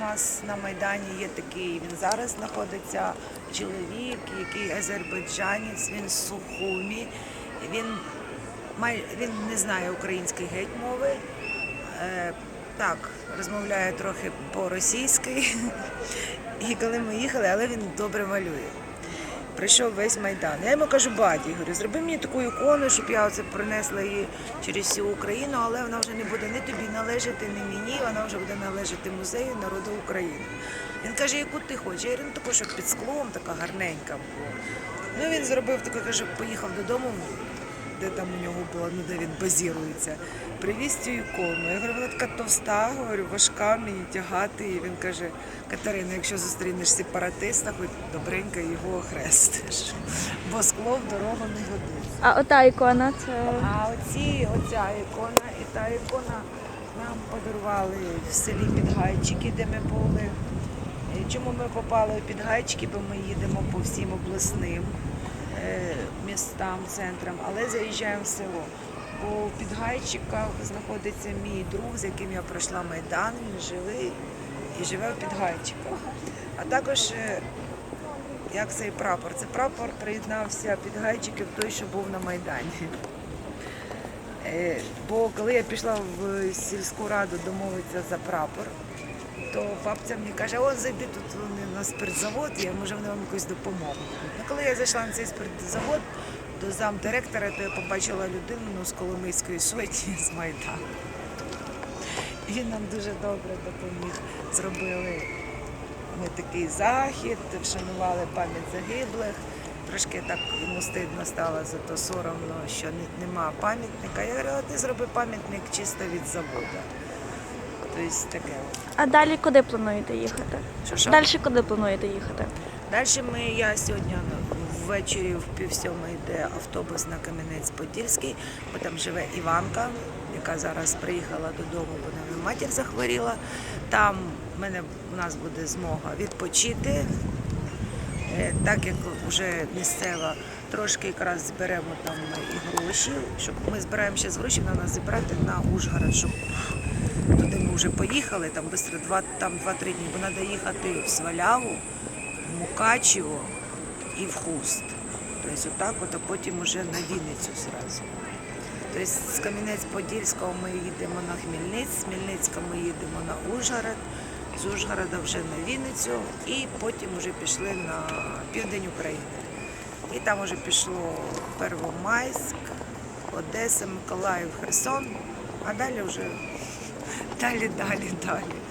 нас на Майдані є такий, він зараз знаходиться чоловік, який азербайджанець, він Сухумі. Він, май, він не знає української геть мови. Е, так, розмовляє трохи по-російськи. І коли ми їхали, але він добре малює. Прийшов весь майдан. Я йому кажу, баті, говорю, зроби мені таку ікону, щоб я оце принесла її через всю Україну, але вона вже не буде ні тобі належати, ні мені, вона вже буде належати музею народу України. Він каже, яку ти хочеш? Я говорю, ну таку, щоб під склом, така гарненька була. Ну він зробив таку, каже, поїхав додому, де там у нього було, ну де він базірується. Привіз цю ікону. Я говорю, вона така товста, говорю, важка мені тягати. І він каже, Катерина, якщо зустрінеш сепаратиста, хоч добренько його охрестиш. Бо скло в дорогу не годиться. А ота ікона це. А оці, оця ікона і та ікона нам подарували в селі Підгайчики, де ми були. Чому ми попали у Підгайчики? Бо ми їдемо по всім обласним містам, центрам, але заїжджаємо в село. Бо у Підгайчиках знаходиться мій друг, з яким я пройшла Майдан, він живий і живе в Підгайчиках. А також е, як цей прапор? Це прапор приєднався Підгайчиків той, що був на Майдані. Е, Бо коли я пішла в сільську раду домовитися за прапор, то бабця мені каже, о, зайди тут на спиртзавод, я може вони вам якусь допоможуть. Ну, коли я зайшла на цей спиртзавод до замдиректора, то я побачила людину ну, з Коломийської сотні з Майдану. Він нам дуже добре допоміг. Зробили ми такий захід, вшанували пам'ять загиблих. Трошки так йому стидно стало, зато соромно, що не- нема пам'ятника. Я говорю, ти зроби пам'ятник чисто від заводу. Тобто таке. А далі куди плануєте їхати? Що, що? Далі куди плануєте їхати? Далі ми, я сьогодні ввечері в пів сьомої йде автобус на Кам'янець-Подільський, бо там живе Іванка, яка зараз приїхала додому, бо в неї матір захворіла. Там в мене у нас буде змога відпочити. Е, Так як вже місцева, трошки якраз зберемо там і гроші, щоб ми збираємо ще гроші на нас зібрати на Ужгород, щоб туди ми вже поїхали, там швидко два, там 2-3 дні, бо треба їхати в Сваляву, в Мукачево і в Хуст. Тобто отак, от, а потім вже на Вінницю зразу. Тобто з Кам'янець-Подільського ми їдемо на Хмельниць, з Хмельницька ми їдемо на Ужгород, з Ужгорода вже на Вінницю і потім вже пішли на південь України. І там вже пішло Первомайськ, Одеса, Миколаїв, Херсон, а далі вже далі, далі, далі.